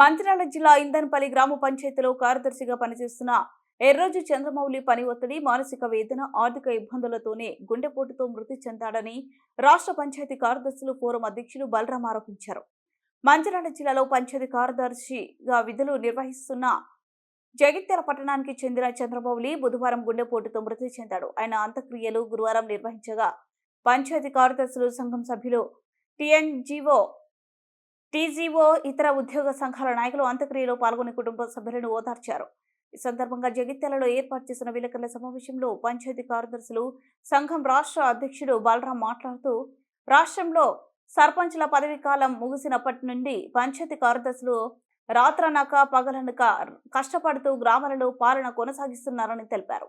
మంత్రాల జిల్లా ఇందన్పల్లి గ్రామ పంచాయతీలో కార్యదర్శిగా పనిచేస్తున్న ఎర్రోజు చంద్రమౌళి పని ఒత్తిడి మానసిక వేదన ఆర్థిక ఇబ్బందులతోనే గుండెపోటుతో మృతి చెందాడని రాష్ట్ర పంచాయతీ కార్యదర్శులు ఫోరం అధ్యక్షులు బలరాం ఆరోపించారు. మంచిర్యాల జిల్లాలో పంచాయతీ కార్యదర్శిగా విధులు నిర్వహిస్తున్న జగిత్యాల పట్టణానికి చెందిన చంద్రమౌళి బుధవారం గుండెపోటుతో మృతి చెందాడు. ఆయన అంత్యక్రియలు గురువారం నిర్వహించగా పంచాయతీ కార్యదర్శులు సంఘం సభ్యులు టిఎన్జిఓ టీజీఓ ఇతర ఉద్యోగ సంఘాల నాయకులు అంత్యక్రియలో పాల్గొని కుటుంబ సభ్యులను ఓదార్చారు. ఈ సందర్భంగా జగిత్యాలలో ఏర్పాటు చేసిన విలేకరుల సమావేశంలో పంచాయతీ కార్యదర్శులు సంఘం రాష్ట్ర అధ్యక్షుడు బాలరాం మాట్లాడుతూ రాష్ట్రంలో సర్పంచ్ల పదవీ కాలం ముగిసినప్పటి నుండి పంచాయతీ కార్యదర్శులు రాత్రనక పగలనక కష్టపడుతూ గ్రామాలలో పాలన కొనసాగిస్తున్నారని తెలిపారు.